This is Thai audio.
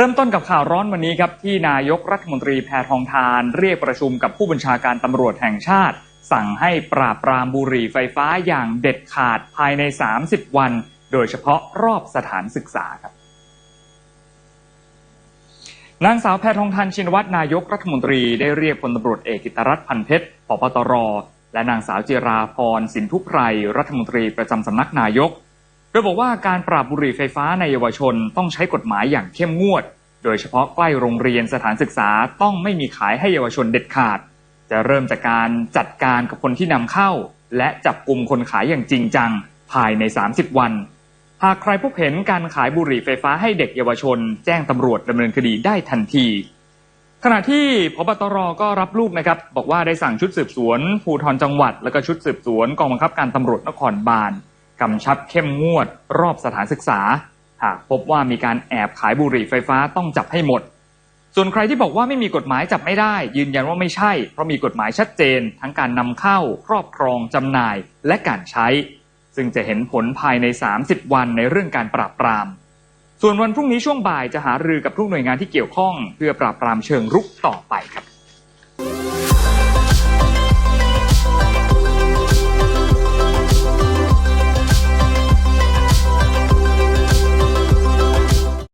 เริ่มต้นกับข่าวร้อนวันนี้ครับที่นายกรัฐมนตรีแพทองทาน เรียกประชุมกับผู้บัญชาการตำรวจแห่งชาติ สั่งให้ปราบปรามบุหรี่ไฟฟ้าอย่างเด็ดขาดภายใน 30 วัน โดยเฉพาะรอบสถานศึกษาครับนางสาวแพทองทานชินวัตรนายกรัฐมนตรีได้เรียกพลตำรวจเอกกิตรัตน์พันเพชรปปตร และนางสาวจิราพรสินทุไพรรัฐมนตรีประจำสำนักนายก โดยบอกว่าการปราบบุหรี่ไฟฟ้าในเยาวชนต้องใช้กฎหมายอย่างเข้มงวด โดยเฉพาะใกล้โรงเรียนสถานศึกษาต้องไม่มีขายให้เยาวชนเด็ดขาด จะเริ่มจากการจัดการกับคนที่นำเข้า และจับกลุ่มคนขายอย่างจริงจัง ภายใน 30 วัน หากใครพบเห็นการขายบุหรี่ไฟฟ้าให้เด็กเยาวชน แจ้งตำรวจดำเนินคดีได้ทันทีขณะที่พบตรก็รับลูกนะครับ บอกว่าได้สั่งชุดสืบสวน ภูธรจังหวัด และก็ชุดสืบสวนกองบังคับการตำรวจนครบาล กำชับเข้มงวด รอบสถานศึกษา หากพบว่ามีการแอบขายบุหรี่ไฟฟ้าต้องจับให้หมด ส่วนใครที่บอกว่าไม่มีกฎหมายจับไม่ได้ ยืนยันว่าไม่ใช่ เพราะมีกฎหมายชัดเจน ทั้งการนำเข้า ครอบครองจำหน่ายและการใช้ ซึ่งจะเห็นผลภายใน 30 วันในเรื่องการปราบปราม ส่วนวันพรุ่งนี้ช่วงบ่ายจะหารือกับทุกหน่วยงานที่เกี่ยวข้อง เพื่อปราบปรามเชิงรุกต่อไปครับ